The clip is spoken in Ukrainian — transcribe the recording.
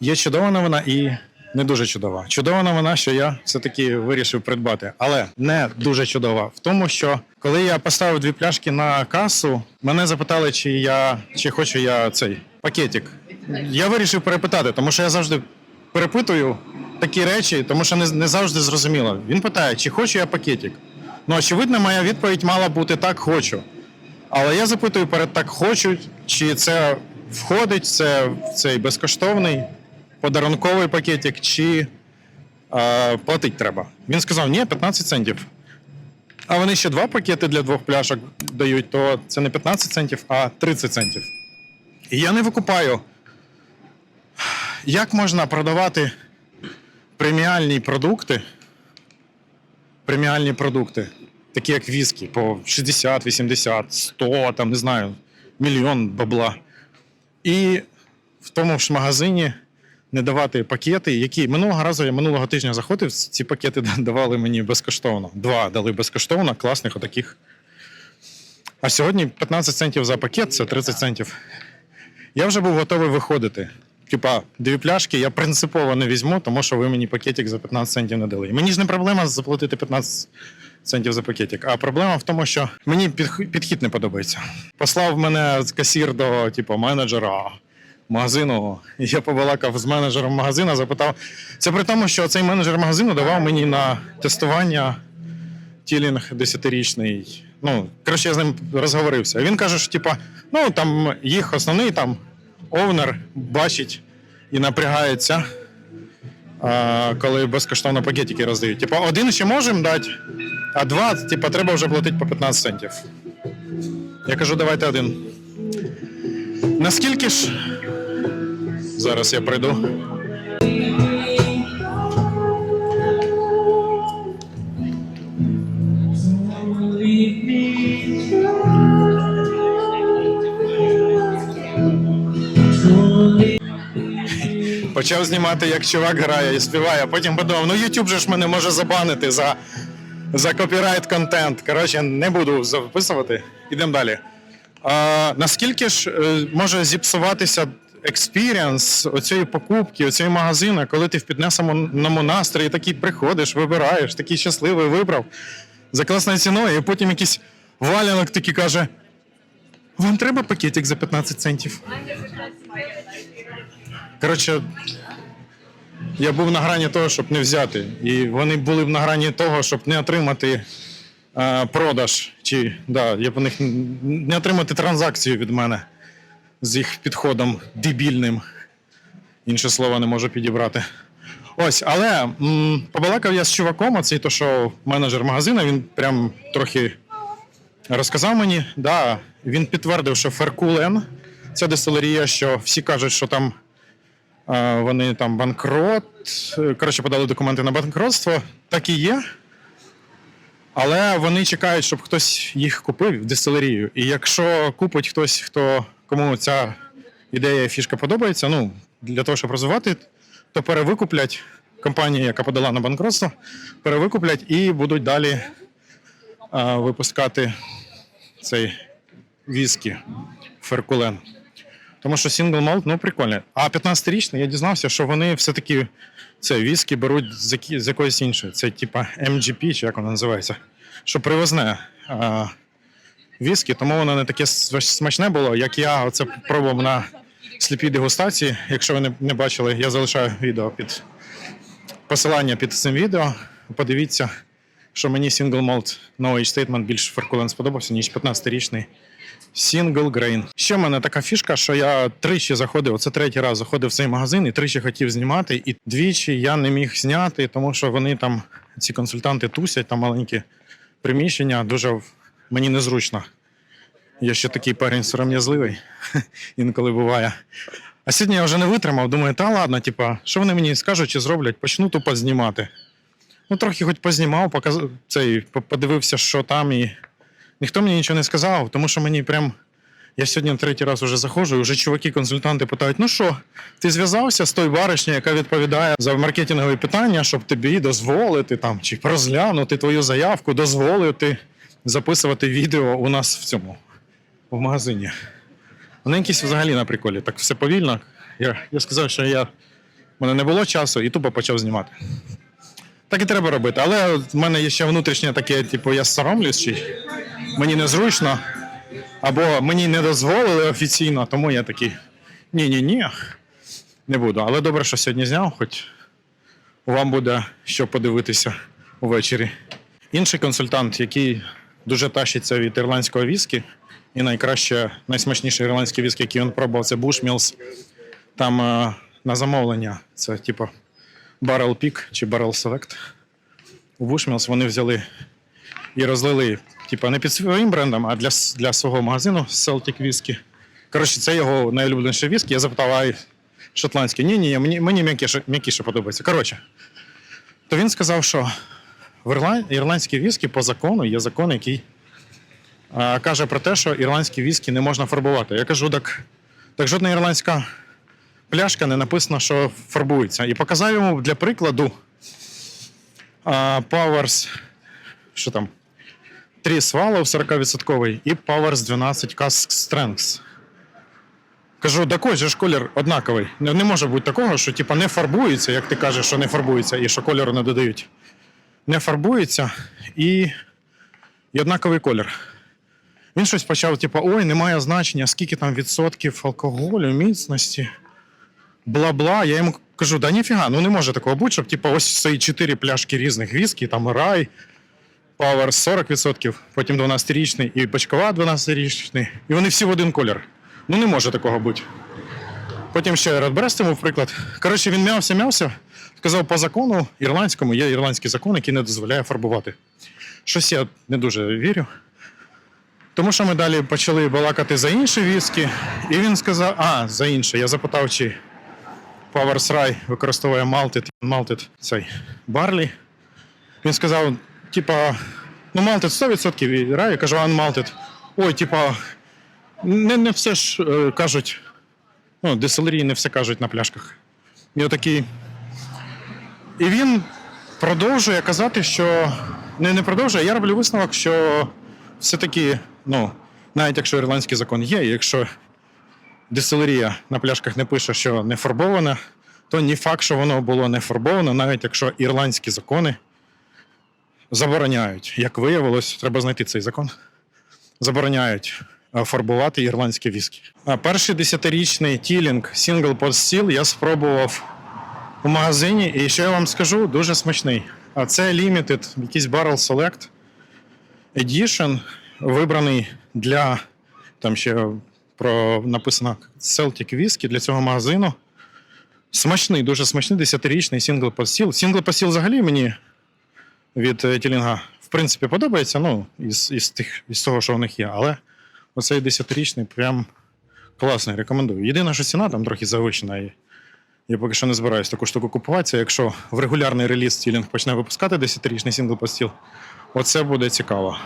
Є чудова новина і не дуже чудова. Чудова новина, що я все-таки вирішив придбати, але не дуже чудова. В тому, що коли я поставив дві пляшки на касу, мене запитали, чи я чи хочу я цей пакетик. Я вирішив перепитати, тому що я завжди перепитую такі речі, тому що не, не завжди зрозуміло. Він питає, чи хочу я пакетик. Ну, очевидно, моя відповідь мала бути так, хочу. Але я запитую перед так хочу, чи це входить це в цей безкоштовний подарунковий пакетик, чи е, платить треба. Він сказав, ні, 15 центів. А вони ще два пакети для двох пляшок дають, то це не 15 центів, а 30 центів. І я не викупаю, як можна продавати преміальні продукти, преміальні продукти, такі як віскі, по 60, 80, 100, там не знаю, мільйон бабла. І в тому ж магазині не давати пакети, які минулого разу я минулого тижня заходив, ці пакети давали мені безкоштовно. Два дали безкоштовно, класних отаких. А сьогодні 15 центів за пакет це 30 центів. Я вже був готовий виходити. Типа, дві пляшки я принципово не візьму, тому що ви мені пакетик за 15 центів не дали. Мені ж не проблема заплатити 15 центів за пакетик, а проблема в тому, що мені підхід не подобається. Послав мене касір до типу, менеджера магазину. Я побалакав з менеджером магазину, запитав. Це при тому, що цей менеджер магазину давав мені на тестування тілінг 10-річний. Ну, коротше, я з ним розговорився. Він каже, що типа, ну там їх основний там овнер бачить і напрягається, а, коли безкоштовно пакетики роздають. Типа, один ще можемо дати, а два, типа, треба вже платити по 15 центів. Я кажу, давайте один. Наскільки ж. Зараз я прийду. Почав знімати, як чувак грає і співає, а потім подумав, ну YouTube же ж мене може забанити за, за копірайт контент. Коротше, не буду записувати. Ідемо далі. А, наскільки ж е, може зіпсуватися експіріанс оцієї покупки, оцієї магазину, коли ти в піднесеному настрої такий приходиш, вибираєш, такий щасливий вибрав за класною ціною, і потім якийсь валянок такий каже: Вам треба пакетик за 15 центів? Коротше, я був на грані того, щоб не взяти. І вони були б на грані того, щоб не отримати е, продаж. Чи да, я б них не отримати транзакцію від мене з їх підходом дебільним. Інше слово не можу підібрати. Ось, але м, побалакав я з чуваком, оцей то, що менеджер магазину, він прям трохи розказав мені. Да, він підтвердив, що Феркулен це дистилерія, що всі кажуть, що там а, Вони там банкрот. е, Коротше, подали документи на банкротство. Так і є. Але вони чекають, щоб хтось їх купив в дистилерію. І якщо купить хтось, хто кому ця ідея фішка подобається, ну для того, щоб розвивати, то перевикуплять компанія, яка подала на банкротство, перевикуплять і будуть далі а, випускати цей віскі Феркулен. Тому що сингл молд, ну прикольно. А 15-річний я дізнався, що вони все-таки це віскі беруть з, якоїсь іншої. Це типа MGP, чи як воно називається, що привозне а, віскі, тому воно не таке смачне було, як я оце пробував на сліпій дегустації. Якщо ви не, бачили, я залишаю відео під посилання під цим відео. Подивіться, що мені сингл молд No Age Statement більш феркулен сподобався, ніж 15-річний. Single grain. Ще в мене така фішка, що я тричі заходив, це третій раз заходив в цей магазин і тричі хотів знімати, і двічі я не міг зняти, тому що вони там, ці консультанти тусять, там маленькі приміщення, дуже мені незручно. Я ще такий парень сором'язливий, інколи буває. А сьогодні я вже не витримав, думаю, та ладно, типа, що вони мені скажуть чи зроблять, почну тупо знімати. Ну, трохи хоч познімав, показ... цей, подивився, що там, і ніхто мені нічого не сказав, тому що мені прям. Я сьогодні третій раз вже заходжу, і вже чуваки-консультанти питають: ну що, ти зв'язався з тою баришнею, яка відповідає за маркетингові питання, щоб тобі дозволити там чи розглянути твою заявку, дозволити записувати відео у нас в цьому в магазині. Вони якісь взагалі на приколі, так все повільно. Я, я сказав, що я мене не було часу і тупо почав знімати. Так і треба робити. Але в мене є ще внутрішнє таке, типу, я соромлюсь, чи мені незручно, або мені не дозволили офіційно, тому я такий ні-ні-ні, не буду. Але добре, що сьогодні зняв, хоч вам буде що подивитися увечері. Інший консультант, який дуже тащиться від ірландського віскі, і найкраще, найсмачніший ірландський віскі, який він пробував, це Bushmills. Там е, на замовлення, це типу Barrel Peak чи Barrel Select. У Bushmills вони взяли і розлили, типу, не під своїм брендом, а для, для свого магазину Celtic Whisky. Коротше, це його найулюбленіший віскі. Я запитав, а шотландський? Ні, ні, мені, мені м'якіше, м'якіше подобається. Коротше, то він сказав, що в ірландській віскі по закону є закон, який каже про те, що ірландські віскі не можна фарбувати. Я кажу, так, так жодна ірландська пляшка не написано, що фарбується. І показав йому для прикладу Powers, що там, 3 Swallow 40% і Powers 12 Cask Strengths. Кажу, так же ж колір однаковий. Не, може бути такого, що типа не фарбується, як ти кажеш, що не фарбується, і що кольору не додають. Не фарбується і, однаковий колір. Він щось почав, типу, ой, немає значення, скільки там відсотків алкоголю, міцності, бла-бла. Я йому кажу, да ніфіга, ну не може такого бути, щоб типу, ось ці чотири пляшки різних віскі, там рай, Power 40%, потім 12-річний і бочкова 12-річний, і вони всі в один колір. Ну не може такого бути. Потім ще йому в приклад. Коротше, він м'явся, м'явся. Сказав, по закону ірландському є ірландський закон, який не дозволяє фарбувати. Щось я не дуже вірю. Тому що ми далі почали балакати за інші віскі, і він сказав: а, за інше. Я запитав, чи Powers Rye використовує Malted, Malted цей Барлі. Він сказав, типа, ну Malted 100% і Rye, я кажу, Unmalted. Ой, типа, не, не все ж е, кажуть, ну, дистилерії не все кажуть на пляшках. І отакий. І він продовжує казати, що не, не продовжує. Я роблю висновок, що все-таки, ну, навіть якщо ірландський закон є, якщо дистилерія на пляшках не пише, що не фарбована, то ні факт, що воно було не фарбовано, навіть якщо ірландські закони забороняють. Як виявилось, треба знайти цей закон. Забороняють е, фарбувати ірландські віскі. Перший десятирічний тілінг Single Pot Still я спробував у магазині, і що я вам скажу, дуже смачний. А це Limited, якийсь Barrel Select Edition, вибраний для там ще про написано Celtic Whisky для цього магазину. Смачний, дуже смачний, 10-річний Single Pot Still. Single Pot взагалі мені від е, Тілінга в принципі подобається, ну, із, із, тих, із того, що в них є. Але оцей 10-річний прям класний, рекомендую. Єдине, що ціна там трохи завищена. Я поки що не збираюсь таку штуку купувати. Це Якщо в регулярний реліз Тілінг почне випускати 10-річний сингл по стіл, оце буде цікаво.